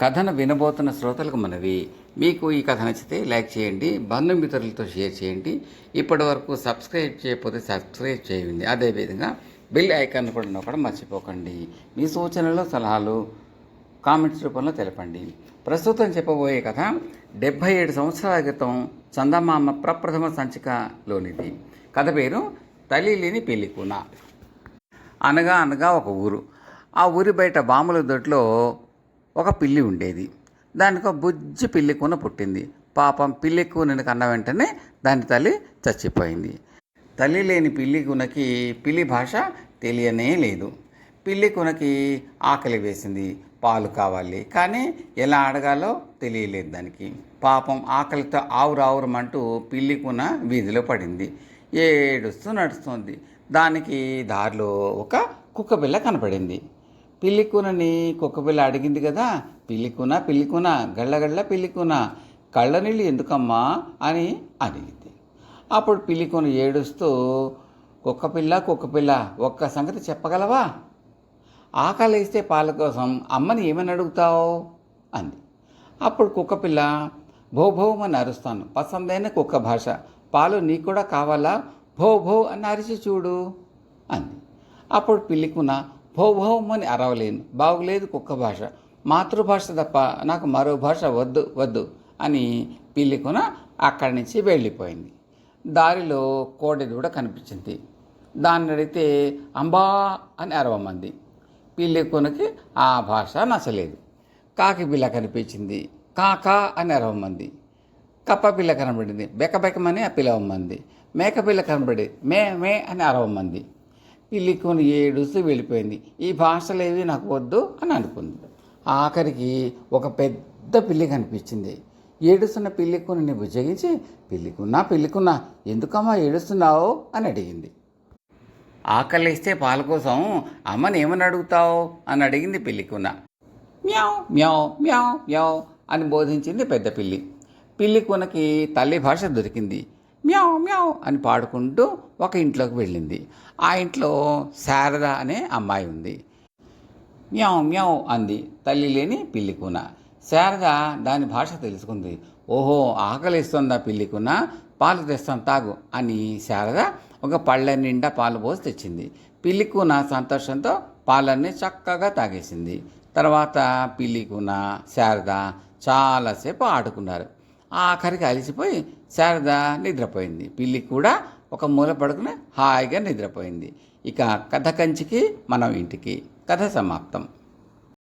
కథను వినబోతున్న శ్రోతలకు మనవి. మీకు ఈ కథ నచ్చితే లైక్ చేయండి బంధుమిత్రులతో షేర్ చేయండి. ఇప్పటి వరకు సబ్స్క్రైబ్ చేయకపోతే సబ్స్క్రైబ్ చేయండి. అదేవిధంగా బెల్ ఐకాన్ కూడా నొక్కడం మర్చిపోకండి. మీ సూచనలు సలహాలు కామెంట్స్ రూపంలో తెలపండి. ప్రస్తుతం చెప్పబోయే కథ డెబ్భై ఏడు సంవత్సరాల క్రితం చందమామ ప్రప్రథమ సంచికలోనిది. కథ పేరు తల్లి లేని పెళ్ళికూన అనగా అనగా ఒక ఊరు. ఆ ఊరి బయట బాముల దొడ్లో ఒక పిల్లి ఉండేది. దానికి ఒక బుజ్జి పిల్లి కూన పుట్టింది. పాపం పిల్లి కూనని కన్న వెంటనే దాని తల్లి చచ్చిపోయింది. తల్లి లేని పిల్లి కూనకి పిల్లి భాష తెలియనే లేదు. పిల్లి కూనకి ఆకలి వేసింది. పాలు కావాలి. కానీ ఎలా అడగాలో తెలియలేదు దానికి. పాపం ఆకలితో ఆవురు ఆవురమంటూ పిల్లి కూన వీధిలో పడింది. ఏడుస్తూ నడుస్తుంది. దానికి దారిలో ఒక కుక్కపిల్ల కనపడింది. పిల్లికూనని కుక్కపిల్ల అడిగింది కదా పిల్లికూన పిల్లికూన గళ్ళగళ్ళ పిల్లికూన కళ్ళ నీళ్ళు ఎందుకమ్మా అని అడిగింది. అప్పుడు పిల్లికూన ఏడుస్తూ కుక్కపిల్ల కుక్కపిల్ల ఒక్క సంగతి చెప్పగలవా? ఆకలిస్తే పాల కోసం అమ్మని ఏమని అడుగుతావు? అంది. అప్పుడు కుక్కపిల్ల భోభోమని అరుస్తాను. పసందైన కుక్క భాష పాలు నీకు కూడా కావాలా? భో భో అని అరిచి చూడు అంది. అప్పుడు పిల్లికున భో అరవలేను బాగులేదు కుక్క భాష. మాతృభాష తప్ప నాకు మరో భాష వద్దు వద్దు అని పిల్లికున అక్కడి నుంచి వెళ్ళిపోయింది. దారిలో కోడి కూడా కనిపించింది. దాన్ని అడిగితే అంబా అని అరవమంది. పిల్లికొనకి ఆ భాష నచ్చలేదు. కాకి పిల్ల కనిపించింది. కాకా అని అరవమంది. కప్ప పిల్ల కనబడింది. బెకబెకమని ఆ పిలవమంది మేక పిల్ల కనబడి మే మే అని అరవమంది. పిల్లి కొని ఏడుస్తూ వెళ్ళిపోయింది. ఈ భాషలేవి నాకు వద్దు అని అనుకుంది. ఆఖరికి ఒక పెద్ద పిల్లి కనిపించింది. ఏడుస్తున్న పిల్లి కొని బుజ్జగించి పిల్లికున్నా పిల్లికున్నా ఎందుకమ్మా ఏడుస్తున్నావు? అని అడిగింది. ఆకలిస్తే పాల కోసం అమ్మని ఏమని అడుగుతావు? అని అడిగింది పిల్లికున్న. మ్యావ్ మ్యావ్ మ్యావ్ మ్యావ్ అని బోధించింది పెద్ద పిల్లి. పిల్లికునకి తల్లి భాష దొరికింది. మ్యావ్ మ్యావ్ అని పాడుకుంటూ ఒక ఇంట్లోకి వెళ్ళింది. ఆ ఇంట్లో శారద అనే అమ్మాయి ఉంది. మ్యావ్ మ్యావ్ అంది తల్లి లేని పిల్లికున శారద దాని భాష తెలుసుకుంది. ఓహో ఆకలిస్తుందా పిల్లికున పాలు తెస్తాను తాగు అని శారద ఒక పళ్ళ నిండా పాలు పోసి తెచ్చింది. పిల్లికున సంతోషంతో పాలన్నీ చక్కగా తాగేసింది. తర్వాత పిల్లికున శారద చాలాసేపు ఆడుకున్నారు. ఆఖరికి అలసిపోయి శారద నిద్రపోయింది. పిల్లి కూడా ఒక మూల పడుకుని హాయిగా నిద్రపోయింది. ఇక కథ కంచికి మనం ఇంటికి. కథ సమాప్తం.